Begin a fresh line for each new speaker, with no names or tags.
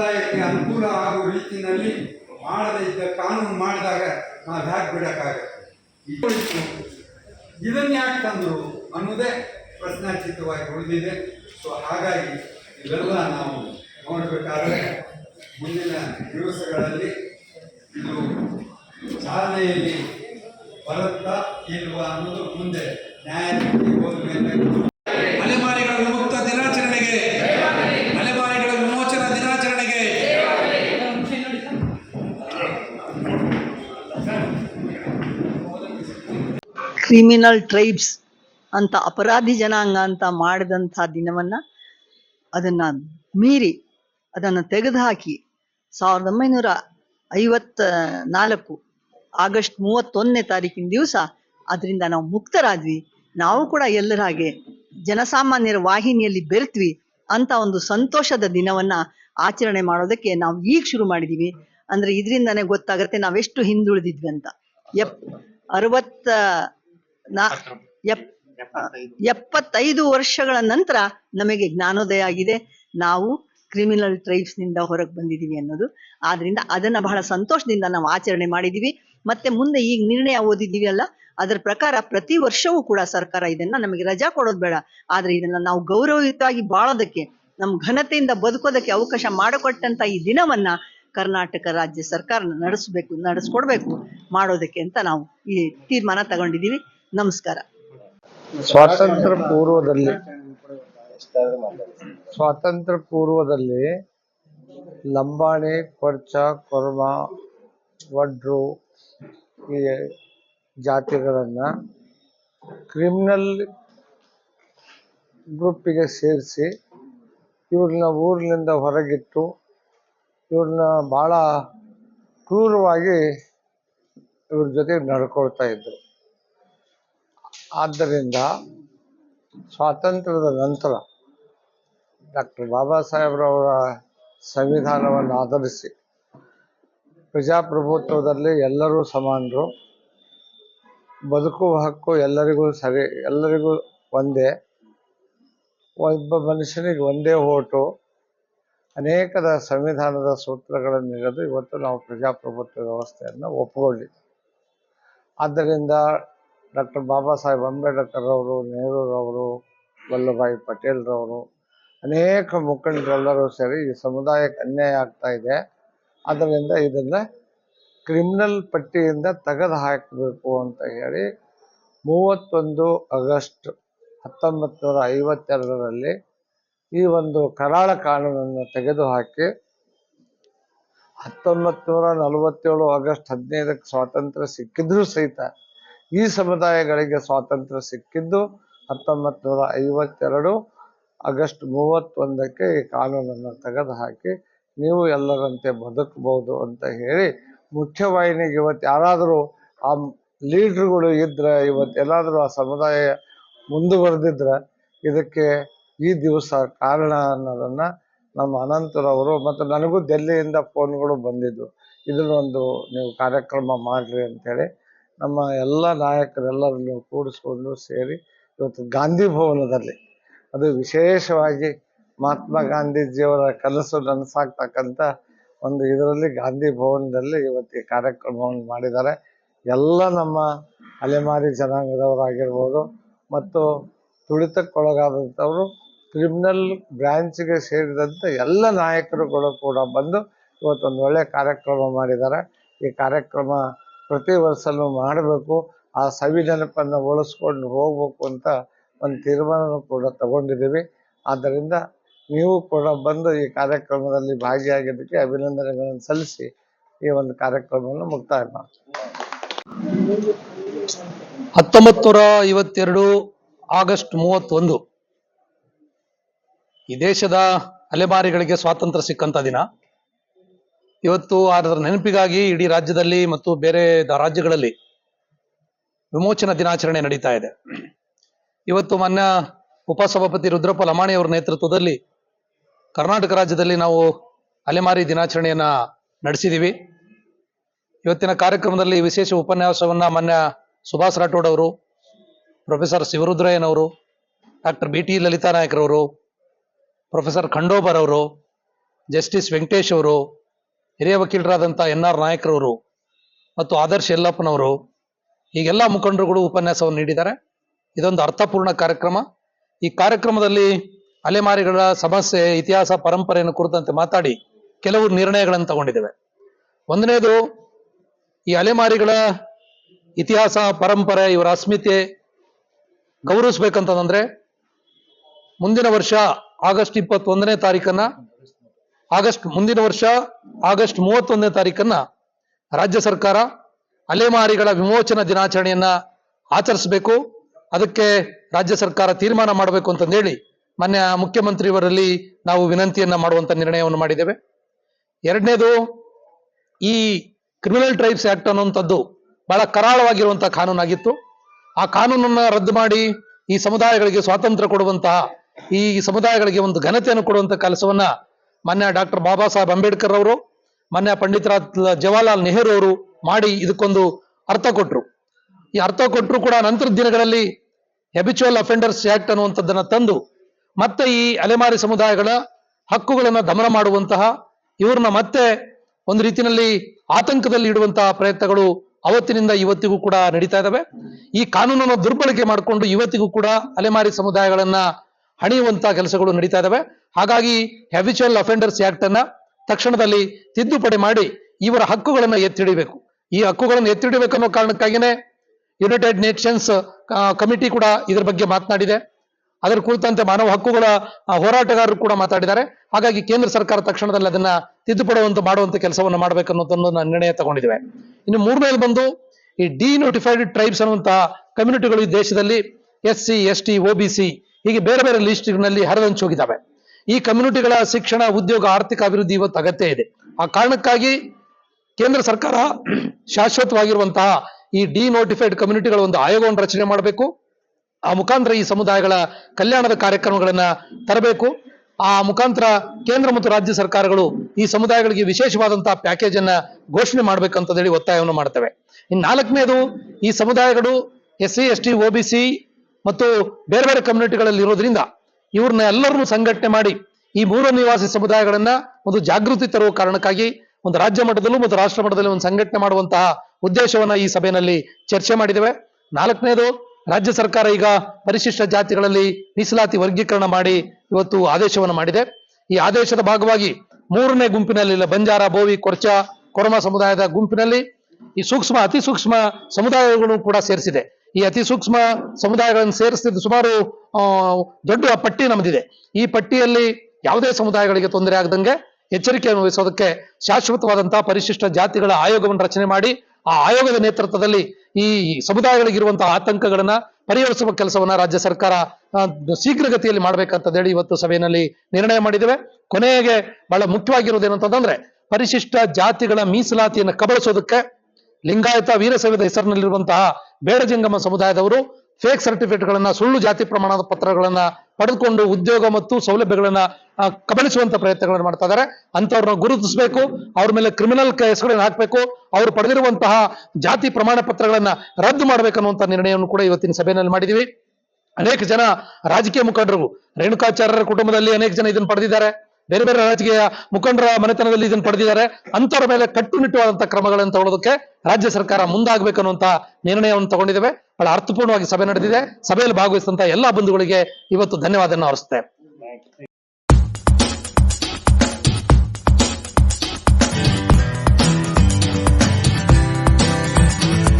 ಸಮುದಾಯಕ್ಕೆ ಅನುಕೂಲ ಆಗುವ ರೀತಿಯಲ್ಲಿ ಮಾಡದೇ ಇದ್ದ ಕಾನೂನು ಮಾಡಿದಾಗ ನಾವು ಹ್ಯಾಕ್ ಬಿಡೋಕ್ಕಾಗುತ್ತೆ? ಇದು ಇದನ್ನು ಯಾಕೆ ತಂದರು ಅನ್ನೋದೇ ಪ್ರಶ್ನಾಚಿತವಾಗಿ ಉಳಿದಿದೆ. ಸೊ ಹಾಗಾಗಿ ಇವೆಲ್ಲ ನಾವು ನೋಡಬೇಕಾದ್ರೆ ಮುಂದಿನ ದಿವಸಗಳಲ್ಲಿ ಇದು ಚಾಲನೆಯಲ್ಲಿ ಬರುತ್ತಾ ಇಲ್ವಾ ಅನ್ನೋದು ಮುಂದೆ ನ್ಯಾಯಾಲಯಕ್ಕೆ ಹೋದ್ಮೇಲೆ
ಅಲೆಮಾರಿಗಳ ವಿಮುಕ್ತ ದಿನಾಚರಣೆಗೆ ಅಲೆಮಾರಿಗಳ ವಿಮೋಚನಾ ದಿನಾಚರಣೆಗೆ
ಕ್ರಿಮಿನಲ್ ಟ್ರೈಬ್ಸ್ ಅಂತ, ಅಪರಾಧಿ ಜನಾಂಗ ಅಂತ ಮಾಡಿದಂಥ ದಿನವನ್ನ ಅದನ್ನ ಮೀರಿ, ಅದನ್ನು ತೆಗೆದುಹಾಕಿ ಸಾವಿರದ ಒಂಬೈನೂರ ಐವತ್ತ ನಾಲ್ಕು ಆಗಸ್ಟ್ ಮೂವತ್ತೊಂದನೇ ತಾರೀಕಿನ ದಿವಸ ಅದರಿಂದ ನಾವು ಮುಕ್ತರಾದ್ವಿ. ನಾವು ಕೂಡ ಎಲ್ಲರ ಹಾಗೆ ಜನಸಾಮಾನ್ಯರ ವಾಹಿನಿಯಲ್ಲಿ ಬೆರೆತ್ವಿ ಅಂತ ಒಂದು ಸಂತೋಷದ ದಿನವನ್ನ ಆಚರಣೆ ಮಾಡೋದಕ್ಕೆ ನಾವು ಈಗ ಶುರು ಮಾಡಿದೀವಿ. ಅಂದ್ರೆ ಇದರಿಂದನೇ ಗೊತ್ತಾಗತ್ತೆ ನಾವೆಷ್ಟು ಹಿಂದುಳಿದಿದ್ವಿ ಅಂತ. ಎಪ್ ಅರವತ್ತ ನಾ ಎಪ್ ಎಪ್ಪತ್ತೈದು. ವರ್ಷಗಳ ನಂತರ ನಮಗೆ ಜ್ಞಾನೋದಯ ಆಗಿದೆ. ನಾವು ಕ್ರಿಮಿನಲ್ ಟ್ರೈಬ್ಸ್ನಿಂದ ಹೊರಗೆ ಬಂದಿದ್ದೀವಿ ಅನ್ನೋದು. ಆದ್ರಿಂದ ಅದನ್ನ ಬಹಳ ಸಂತೋಷದಿಂದ ನಾವು ಆಚರಣೆ ಮಾಡಿದೀವಿ. ಮತ್ತೆ ಮುಂದೆ ಈಗ ನಿರ್ಣಯ ಓದಿದ್ದೀವಿ ಅಲ್ಲ? ಅದರ ಪ್ರಕಾರ ಪ್ರತಿ ವರ್ಷವೂ ಕೂಡ ಸರ್ಕಾರ ಇದನ್ನ ನಮಗೆ ರಜಾ ಕೊಡೋದು ಬೇಡ. ಆದ್ರೆ ಇದನ್ನ ನಾವು ಗೌರವಯುತವಾಗಿ ಬಾಳೋದಕ್ಕೆ ನಮ್ ಘನತೆಯಿಂದ ಬದುಕೋದಕ್ಕೆ ಅವಕಾಶ ಮಾಡಿಕೊಟ್ಟಂತ ಈ ದಿನವನ್ನ ಕರ್ನಾಟಕ ರಾಜ್ಯ ಸರ್ಕಾರ ನಡೆಸಬೇಕು ನಡೆಸ್ಕೊಡ್ಬೇಕು ಮಾಡೋದಕ್ಕೆ ಅಂತ ನಾವು ಈ ತೀರ್ಮಾನ ತಗೊಂಡಿದೀವಿ ನಮಸ್ಕಾರ.
ಸ್ವಾತಂತ್ರ್ಯ ಪೂರ್ವದಲ್ಲಿ ಸ್ವಾತಂತ್ರ್ಯ ಪೂರ್ವದಲ್ಲಿ ಲಂಬಾಣಿ ಕೊರ್ಚ ಕೊರ್ಮ ವಡ್ರು ಈ ಜಾತಿಗಳನ್ನ ಕ್ರಿಮಿನಲ್ ಗ್ರೂಪಿಗೆ ಸೇರಿಸಿ ಇವ್ರನ್ನ ಊರಿನಿಂದ ಹೊರಗಿಟ್ಟು ಇವ್ರನ್ನ ಭಾಳ ಕ್ರೂರವಾಗಿ ಇವ್ರ ಜೊತೆ ನಡ್ಕೊಳ್ತಾ ಇದ್ರು. ಆದ್ದರಿಂದ ಸ್ವಾತಂತ್ರ್ಯದ ನಂತರ ಡಾಕ್ಟರ್ ಬಾಬಾ ಸಾಹೇಬ್ರವರ ಸಂವಿಧಾನವನ್ನು ಆಧರಿಸಿ ಪ್ರಜಾಪ್ರಭುತ್ವದಲ್ಲಿ ಎಲ್ಲರೂ ಸಮಾನರು. ಬದುಕುವ ಹಕ್ಕು ಎಲ್ಲರಿಗೂ ಸರಿ, ಎಲ್ಲರಿಗೂ ಒಂದೇ. ಒಬ್ಬ ಮನುಷ್ಯನಿಗೆ ಒಂದೇ ಓಟು. ಅನೇಕದ ಸಂವಿಧಾನದ ಸೂತ್ರಗಳನ್ನು ಹಿಡಿದು ಇವತ್ತು ನಾವು ಪ್ರಜಾಪ್ರಭುತ್ವ ವ್ಯವಸ್ಥೆಯನ್ನು ಒಪ್ಪಿಕೊಳ್ಳಿ ಆದ್ದರಿಂದ ಡಾಕ್ಟರ್ ಬಾಬಾ ಸಾಹೇಬ್ ಅಂಬೇಡ್ಕರ್ ಅವರು ನೆಹರೂರವರು ವಲ್ಲಭಾಯಿ ಪಟೇಲ್ರವರು ಅನೇಕ ಮುಖಂಡರೆಲ್ಲರೂ ಸೇರಿ ಈ ಸಮುದಾಯಕ್ಕೆ ಅನ್ಯಾಯ ಆಗ್ತಾ ಇದೆ. ಅದರಿಂದ ಇದನ್ನ ಕ್ರಿಮಿನಲ್ ಪಟ್ಟಿಯಿಂದ ತೆಗೆದು ಹಾಕಬೇಕು ಅಂತ ಹೇಳಿ ಮೂವತ್ತೊಂದು ಆಗಸ್ಟ್ ಹತ್ತೊಂಬತ್ತು ನೂರ ಐವತ್ತೆರಡರಲ್ಲಿ ಈ ಒಂದು ಕರಾಳ ಕಾನೂನನ್ನು ತೆಗೆದುಹಾಕಿ ಹತ್ತೊಂಬತ್ತು ನೂರ ನಲವತ್ತೇಳು ಆಗಸ್ಟ್ ಹದಿನೈದಕ್ಕೆ ಸ್ವಾತಂತ್ರ್ಯ ಸಿಕ್ಕಿದ್ರೂ ಸಹಿತ ಈ ಸಮುದಾಯಗಳಿಗೆ ಸ್ವಾತಂತ್ರ್ಯ ಸಿಕ್ಕಿದ್ದು ಹತ್ತೊಂಬತ್ತು ನೂರ ಐವತ್ತೆರಡು ಆಗಸ್ಟ್ ಮೂವತ್ತೊಂದಕ್ಕೆ ಈ ಕಾನೂನನ್ನು ತೆಗೆದುಹಾಕಿ ನೀವು ಎಲ್ಲರಂತೆ ಬದುಕಬಹುದು ಅಂತ ಹೇಳಿ ಮುಖ್ಯವಾಹಿನಿಗೆ ಇವತ್ತು ಯಾರಾದರೂ ಆ ಲೀಡ್ರುಗಳು ಇದ್ರೆ ಇವತ್ತು ಎಲ್ಲಾದರೂ ಆ ಸಮುದಾಯ ಮುಂದುವರೆದಿದ್ರೆ ಇದಕ್ಕೆ ಈ ದಿವಸ ಕಾರಣ ಅನ್ನೋದನ್ನು ನಮ್ಮ ಅನಂತರವರು ಮತ್ತು ನನಗೂ ಡೆಲ್ಲಿಯಿಂದ ಫೋನ್ಗಳು ಬಂದಿದ್ದು. ಇದನ್ನೊಂದು ನೀವು ಕಾರ್ಯಕ್ರಮ ಮಾಡಿರಿ ಅಂತೇಳಿ ನಮ್ಮ ಎಲ್ಲ ನಾಯಕರೆಲ್ಲರನ್ನು ಕೂಡಿಸ್ಕೊಂಡು ಸೇರಿ ಇವತ್ತು ಗಾಂಧಿ ಭವನದಲ್ಲಿ. ಅದು ವಿಶೇಷವಾಗಿ ಮಹಾತ್ಮ ಗಾಂಧೀಜಿಯವರ ಕನಸು ನನಸಾಗ್ತಕ್ಕಂಥ ಒಂದು ಇದರಲ್ಲಿ ಗಾಂಧಿ ಭವನದಲ್ಲಿ ಇವತ್ತು ಈ ಕಾರ್ಯಕ್ರಮವನ್ನು ಮಾಡಿದ್ದಾರೆ. ಎಲ್ಲ ನಮ್ಮ ಅಲೆಮಾರಿ ಜನಾಂಗದವರಾಗಿರ್ಬೋದು ಮತ್ತು ತುಳಿತಕ್ಕೊಳಗಾದಂಥವರು, ಕ್ರಿಮಿನಲ್ ಬ್ರಾಂಚ್ಗೆ ಸೇರಿದಂಥ ಎಲ್ಲ ನಾಯಕರುಗಳು ಕೂಡ ಬಂದು ಇವತ್ತೊಂದು ಒಳ್ಳೆಯ ಕಾರ್ಯಕ್ರಮ ಮಾಡಿದ್ದಾರೆ. ಈ ಕಾರ್ಯಕ್ರಮ ಪ್ರತಿ ವರ್ಷನೂ ಮಾಡಬೇಕು, ಆ ಸವಿ ನೆನಪನ್ನು ಉಳಿಸ್ಕೊಂಡು ಹೋಗ್ಬೇಕು ಅಂತ ಒಂದು ತೀರ್ಮಾನ ಕೂಡ ತಗೊಂಡಿದ್ದೀವಿ. ಆದ್ದರಿಂದ ನೀವು ಕೂಡ ಬಂದು ಈ ಕಾರ್ಯಕ್ರಮದಲ್ಲಿ ಭಾಗಿಯಾಗಿದ್ದಕ್ಕೆ ಅಭಿನಂದನೆಗಳನ್ನು ಸಲ್ಲಿಸಿ ಈ ಒಂದು ಕಾರ್ಯಕ್ರಮವನ್ನು ಮುಕ್ತಾಯ
ಮಾಡ್ತೀವಿ. ಐವತ್ತೆರಡು ಆಗಸ್ಟ್ ಮೂವತ್ತೊಂದು. ಈ ದೇಶದ ಅಲೆಮಾರಿಗಳಿಗೆ ಸ್ವಾತಂತ್ರ್ಯ ಸಿಕ್ಕಂತ ದಿನ. ಇವತ್ತು ಅದರ ನೆನಪಿಗಾಗಿ ಇಡೀ ರಾಜ್ಯದಲ್ಲಿ ಮತ್ತು ಬೇರೆ ರಾಜ್ಯಗಳಲ್ಲಿ ವಿಮೋಚನಾ ದಿನಾಚರಣೆ ನಡೀತಾ ಇದೆ. ಇವತ್ತು ಮಾನ್ಯ ಉಪಸಭಾಪತಿ ರುದ್ರಪ್ಪ ಲಮಾಣಿ ಅವರ ನೇತೃತ್ವದಲ್ಲಿ ಕರ್ನಾಟಕ ರಾಜ್ಯದಲ್ಲಿ ನಾವು ಅಲೆಮಾರಿ ದಿನಾಚರಣೆಯನ್ನ ನಡೆಸಿದೀವಿ. ಇವತ್ತಿನ ಕಾರ್ಯಕ್ರಮದಲ್ಲಿ ವಿಶೇಷ ಉಪನ್ಯಾಸವನ್ನ ಮೊನ್ನೆ ಸುಭಾಷ್ ರಾಠೋಡ್ ಅವರು, ಪ್ರೊಫೆಸರ್ ಶಿವರುದ್ರಯ್ಯನವರು ಡಾಕ್ಟರ್ ಬಿ ಟಿ ಲಲಿತಾ ನಾಯಕರವರು, ಪ್ರೊಫೆಸರ್ ಖಂಡೋಬರ್ ಅವರು, ಜಸ್ಟಿಸ್ ವೆಂಕಟೇಶ್ ಅವರು ಹಿರಿಯ ವಕೀಲರಾದಂಥ ಎನ್ ಆರ್ ನಾಯಕರವರು ಮತ್ತು ಆದರ್ಶ್ ಯಲ್ಲಪ್ಪನವರು ಈಗೆಲ್ಲ ಮುಖಂಡರುಗಳು ಉಪನ್ಯಾಸವನ್ನು ನೀಡಿದ್ದಾರೆ. ಇದೊಂದು ಅರ್ಥಪೂರ್ಣ ಕಾರ್ಯಕ್ರಮ. ಈ ಕಾರ್ಯಕ್ರಮದಲ್ಲಿ ಅಲೆಮಾರಿಗಳ ಸಮಸ್ಯೆ, ಇತಿಹಾಸ, ಪರಂಪರೆಯನ್ನು ಕುರಿತಂತೆ ಮಾತಾಡಿ ಕೆಲವು ನಿರ್ಣಯಗಳನ್ನು ತಗೊಂಡಿದ್ದೇವೆ. ಒಂದನೇದು, ಈ ಅಲೆಮಾರಿಗಳ ಇತಿಹಾಸ, ಪರಂಪರೆ, ಇವರ ಅಸ್ಮಿತೆ ಗೌರವಿಸ್ಬೇಕಂತಂದ್ರೆ ಮುಂದಿನ ವರ್ಷ ಆಗಸ್ಟ್ ಇಪ್ಪತ್ತೊಂದನೇ ತಾರೀಕನ್ನ ಆಗಸ್ಟ್ ಮುಂದಿನ ವರ್ಷ ಆಗಸ್ಟ್ ಮೂವತ್ತೊಂದನೇ ತಾರೀಕನ್ನ ರಾಜ್ಯ ಸರ್ಕಾರ ಅಲೆಮಾರಿಗಳ ವಿಮೋಚನಾ ದಿನಾಚರಣೆಯನ್ನ ಆಚರಿಸಬೇಕು. ಅದಕ್ಕೆ ರಾಜ್ಯ ಸರ್ಕಾರ ತೀರ್ಮಾನ ಮಾಡಬೇಕು ಅಂತಂದೇಳಿ ಮಾನ್ಯ ಮುಖ್ಯಮಂತ್ರಿಯವರಲ್ಲಿ ನಾವು ವಿನಂತಿಯನ್ನ ಮಾಡುವಂತ ನಿರ್ಣಯವನ್ನು ಮಾಡಿದ್ದೇವೆ. ಎರಡನೇದು ಈ ಕ್ರಿಮಿನಲ್ ಟ್ರೈಬ್ಸ್ ಆಕ್ಟ್ ಅನ್ನುವಂಥದ್ದು ಬಹಳ ಕರಾಳವಾಗಿರುವಂತಹ ಕಾನೂನಾಗಿತ್ತು. ಆ ಕಾನೂನನ್ನ ರದ್ದು ಮಾಡಿ ಈ ಸಮುದಾಯಗಳಿಗೆ ಸ್ವಾತಂತ್ರ್ಯ ಕೊಡುವಂತಹ ಈ ಸಮುದಾಯಗಳಿಗೆ ಒಂದು ಘನತೆಯನ್ನು ಕೊಡುವಂತಹ ಕೆಲಸವನ್ನ ಮಾನ್ಯ ಡಾಕ್ಟರ್ ಬಾಬಾ ಸಾಹೇಬ್ ಅಂಬೇಡ್ಕರ್ ಅವರು, ಮಾನ್ಯ ಪಂಡಿತರಾದ ಜವಾಹರ್ಲಾಲ್ ನೆಹರು ಅವರು ಮಾಡಿ ಇದಕ್ಕೊಂದು ಅರ್ಥ ಕೊಟ್ಟರು ಈ ಅರ್ಥ ಕೊಟ್ಟರು ಕೂಡ ನಂತರದ ದಿನಗಳಲ್ಲಿ ಹೆಬಿಚುವಲ್ ಅಫೆಂಡರ್ಸ್ ಆಕ್ಟ್ ಅನ್ನುವಂಥದ್ದನ್ನ ತಂದು, ಮತ್ತೆ ಈ ಅಲೆಮಾರಿ ಸಮುದಾಯಗಳ ಹಕ್ಕುಗಳನ್ನ ದಮನ ಮಾಡುವಂತಹ, ಇವ್ರನ್ನ ಮತ್ತೆ ಒಂದು ರೀತಿಯಲ್ಲಿ ಆತಂಕದಲ್ಲಿ ಇಡುವಂತಹ ಪ್ರಯತ್ನಗಳು ಅವತ್ತಿನಿಂದ ಇವತ್ತಿಗೂ ಕೂಡ ನಡೀತಾ ಇದ್ದಾವೆ ಈ ಕಾನೂನನ್ನು ದುರ್ಬಳಕೆ ಮಾಡಿಕೊಂಡು ಇವತ್ತಿಗೂ ಕೂಡ ಅಲೆಮಾರಿ ಸಮುದಾಯಗಳನ್ನ ಹಣಿಯುವಂತ ಕೆಲಸಗಳು ನಡೀತಾ ಇದಾವೆ. ಹಾಗಾಗಿ ಹ್ಯಾಬಿಚುವಲ್ ಅಫೆಂಡರ್ಸ್ ಆಕ್ಟ್ ಅನ್ನ ತಕ್ಷಣದಲ್ಲಿ ತಿದ್ದುಪಡಿ ಮಾಡಿ ಇವರ ಹಕ್ಕುಗಳನ್ನ ಎತ್ತಿಡಿಬೇಕು ಈ ಹಕ್ಕುಗಳನ್ನು ಎತ್ತಿಡಬೇಕು ಅನ್ನೋ ಕಾರಣಕ್ಕಾಗಿನೇ ಯುನೈಟೆಡ್ ನೇಷನ್ಸ್ ಕಮಿಟಿ ಕೂಡ ಇದರ ಬಗ್ಗೆ ಮಾತನಾಡಿದೆ. ಅದರ ಕುರಿತಂತೆ ಮಾನವ ಹಕ್ಕುಗಳ ಹೋರಾಟಗಾರರು ಕೂಡ ಮಾತಾಡಿದ್ದಾರೆ. ಹಾಗಾಗಿ ಕೇಂದ್ರ ಸರ್ಕಾರ ತಕ್ಷಣದಲ್ಲಿ ಅದನ್ನ ತಿದ್ದುಪಡುವಂತ ಮಾಡುವಂತ ಕೆಲಸವನ್ನು ಮಾಡಬೇಕನ್ನೋದನ್ನು ನಾನು ನಿರ್ಣಯ ತಗೊಂಡಿದ್ದೇವೆ. ಇನ್ನು ಮೂರನೇದು ಬಂದು ಈ ಡಿ ನೋಟಿಫೈಡ್ ಟ್ರೈಬ್ಸ್ ಅನ್ನುವಂತಹ ಕಮ್ಯುನಿಟಿಗಳು ಈ ದೇಶದಲ್ಲಿ S C S T O B C ಹೀಗೆ ಬೇರೆ ಬೇರೆ ಲಿಸ್ಟ್ನಲ್ಲಿ ಹರಿದಂಚು ಹೋಗಿದ್ದಾವೆ. ಈ ಕಮ್ಯುನಿಟಿಗಳ ಶಿಕ್ಷಣ, ಉದ್ಯೋಗ, ಆರ್ಥಿಕ ಅಭಿವೃದ್ಧಿ ಇವತ್ತು ಅಗತ್ಯ ಇದೆ. ಆ ಕಾರಣಕ್ಕಾಗಿ ಕೇಂದ್ರ ಸರ್ಕಾರ ಶಾಶ್ವತವಾಗಿರುವಂತಹ ಈ ಡಿ ನೋಟಿಫೈಡ್ ಕಮ್ಯುನಿಟಿಗಳ ಒಂದು ಆಯೋಗವನ್ನು ರಚನೆ ಮಾಡಬೇಕು. ಆ ಮುಖಾಂತರ ಈ ಸಮುದಾಯಗಳ ಕಲ್ಯಾಣದ ಕಾರ್ಯಕ್ರಮಗಳನ್ನ ತರಬೇಕು. ಆ ಮುಖಾಂತರ ಕೇಂದ್ರ ಮತ್ತು ರಾಜ್ಯ ಸರ್ಕಾರಗಳು ಈ ಸಮುದಾಯಗಳಿಗೆ ವಿಶೇಷವಾದಂತಹ ಪ್ಯಾಕೇಜ್ ಅನ್ನ ಘೋಷಣೆ ಮಾಡ್ಬೇಕಂತ ಹೇಳಿ ಒತ್ತಾಯವನ್ನು ಮಾಡ್ತವೆ. ಇನ್ನು ನಾಲ್ಕನೇದು ಈ ಸಮುದಾಯಗಳು S C S T O B C ಮತ್ತು ಬೇರೆ ಬೇರೆ ಕಮ್ಯುನಿಟಿಗಳಲ್ಲಿ ಇರೋದ್ರಿಂದ ಇವ್ರನ್ನ ಎಲ್ಲರನ್ನೂ ಸಂಘಟನೆ ಮಾಡಿ ಈ ಮೂರು ನಿವಾಸಿ ಸಮುದಾಯಗಳನ್ನ ಒಂದು ಜಾಗೃತಿ ತರುವ ಕಾರಣಕ್ಕಾಗಿ ಒಂದು ರಾಜ್ಯ ಮಟ್ಟದಲ್ಲೂ ಮತ್ತು ರಾಷ್ಟ್ರ ಮಟ್ಟದಲ್ಲಿ ಒಂದು ಸಂಘಟನೆ ಮಾಡುವಂತಹ ಉದ್ದೇಶವನ್ನ ಈ ಸಭೆಯಲ್ಲಿ ಚರ್ಚೆ ಮಾಡಿದ್ದೇವೆ. ನಾಲ್ಕನೇದು, ರಾಜ್ಯ ಸರ್ಕಾರ ಈಗ ಪರಿಶಿಷ್ಟ ಜಾತಿಗಳಲ್ಲಿ ಮೀಸಲಾತಿ ವರ್ಗೀಕರಣ ಮಾಡಿ ಇವತ್ತು ಆದೇಶವನ್ನು ಮಾಡಿದೆ. ಈ ಆದೇಶದ ಭಾಗವಾಗಿ ಮೂರನೇ ಗುಂಪಿನಲ್ಲಿ ಬಂಜಾರ, ಬೋವಿ, ಕೊರ್ಚ, ಕೊರಮ ಸಮುದಾಯದ ಗುಂಪಿನಲ್ಲಿ ಈ ಸೂಕ್ಷ್ಮ, ಅತಿ ಸೂಕ್ಷ್ಮ ಸಮುದಾಯಗಳನ್ನು ಕೂಡ ಸೇರಿಸಿದೆ. ಈ ಅತಿ ಸೂಕ್ಷ್ಮ ಸಮುದಾಯಗಳನ್ನು ಸೇರಿಸಿದ ಸುಮಾರು ದೊಡ್ಡ ಪಟ್ಟಿ ನಮ್ದಿದೆ. ಈ ಪಟ್ಟಿಯಲ್ಲಿ ಯಾವುದೇ ಸಮುದಾಯಗಳಿಗೆ ತೊಂದರೆ ಆಗದಂಗೆ ಎಚ್ಚರಿಕೆಯನ್ನು ವಹಿಸೋದಕ್ಕೆ ಶಾಶ್ವತವಾದಂತಹ ಪರಿಶಿಷ್ಟ ಜಾತಿಗಳ ಆಯೋಗವನ್ನು ರಚನೆ ಮಾಡಿ, ಆ ಆಯೋಗದ ನೇತೃತ್ವದಲ್ಲಿ ಈ ಸಮುದಾಯಗಳಿಗಿರುವಂತಹ ಆತಂಕಗಳನ್ನ ಪರಿಹರಿಸುವ ಕೆಲಸವನ್ನ ರಾಜ್ಯ ಸರ್ಕಾರ ಶೀಘ್ರಗತಿಯಲ್ಲಿ ಮಾಡ್ಬೇಕಂತ ಹೇಳಿ ಇವತ್ತು ಸಭೆಯಲ್ಲಿ ನಿರ್ಣಯ ಮಾಡಿದ್ದೇವೆ. ಕೊನೆಗೆ ಬಹಳ ಮುಖ್ಯವಾಗಿರೋದು ಏನಂತಂದ್ರೆ ಪರಿಶಿಷ್ಟ ಜಾತಿಗಳ ಮೀಸಲಾತಿಯನ್ನು ಕಬಳಿಸೋದಕ್ಕೆ ಲಿಂಗಾಯತ ವೀರಶೈವದ ಹೆಸರಿನಲ್ಲಿರುವಂತಹ ಬೇಡಜಂಗಮ ಸಮುದಾಯದವರು ಫೇಕ್ ಸರ್ಟಿಫಿಕೇಟ್ಗಳನ್ನ ಸುಳ್ಳು ಜಾತಿ ಪ್ರಮಾಣದ ಪತ್ರಗಳನ್ನ ಪಡೆದುಕೊಂಡು ಉದ್ಯೋಗ ಮತ್ತು ಸೌಲಭ್ಯಗಳನ್ನ ಕಬಳಿಸುವಂತ ಪ್ರಯತ್ನಗಳನ್ನು ಮಾಡ್ತಾ ಇದ್ದಾರೆ ಅಂತವ್ರನ್ನ ಗುರುತಿಸಬೇಕು, ಅವ್ರ ಮೇಲೆ ಕ್ರಿಮಿನಲ್ ಕೇಸ್ಗಳನ್ನ ಹಾಕಬೇಕು, ಅವ್ರು ಪಡೆದಿರುವಂತಹ ಜಾತಿ ಪ್ರಮಾಣ ಪತ್ರಗಳನ್ನ ರದ್ದು ಮಾಡ್ಬೇಕನ್ನುವಂತ ನಿರ್ಣಯವನ್ನು ಕೂಡ ಇವತ್ತಿನ ಸಭೆಯಲ್ಲಿ ಮಾಡಿದೀವಿ. ಅನೇಕ ಜನ ರಾಜಕೀಯ ಮುಖಂಡರು, ರೇಣುಕಾಚಾರ್ಯರ ಕುಟುಂಬದಲ್ಲಿ ಅನೇಕ ಜನ ಇದನ್ನು ಪಡೆದಿದ್ದಾರೆ. ಬೇರೆ ಬೇರೆ ರಾಜಕೀಯ ಮುಖಂಡರ ಮನೆತನದಲ್ಲಿ ಇದನ್ನು ಪಡೆದಿದ್ದಾರೆ. ಅಂತವರ ಮೇಲೆ ಕಟ್ಟುನಿಟ್ಟುವಾದಂತಹ ಕ್ರಮಗಳನ್ನು ತಗೊಳ್ಳೋದಕ್ಕೆ ರಾಜ್ಯ ಸರ್ಕಾರ ಮುಂದಾಗಬೇಕನ್ನುವಂತ ನಿರ್ಣಯವನ್ನು ತಗೊಂಡಿದ್ದೇವೆ. ಬಹಳ ಅರ್ಥಪೂರ್ಣವಾಗಿ ಸಭೆ ನಡೆದಿದೆ. ಸಭೆಯಲ್ಲಿ ಭಾಗವಹಿಸಿದಂತಹ ಎಲ್ಲಾ ಬಂಧುಗಳಿಗೆ ಇವತ್ತು ಧನ್ಯವಾದವನ್ನು ಅರ್ಪಿಸ್ತೇವೆ